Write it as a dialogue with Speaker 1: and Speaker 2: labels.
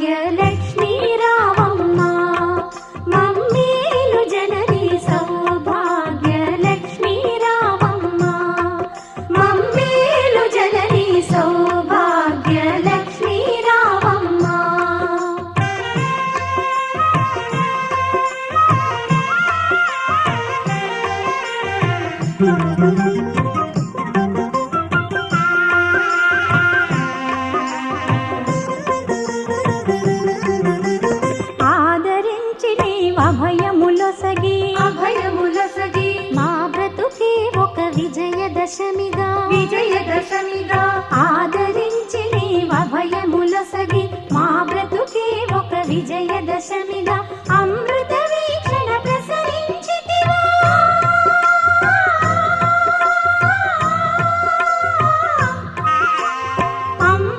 Speaker 1: Bhagyalakshmi Ravamma. మమ్మీలు Janani Saubhagyalakshmi Ravamma. మమ్మీలు Janani Saubhagyalakshmi Ravamma. Thank you. విజయదశమిగా
Speaker 2: విజయదశమిగా
Speaker 1: ఆదరించి నీవభయములసగి మా బ్రతుకే ఒక విజయదశమిగా అమృత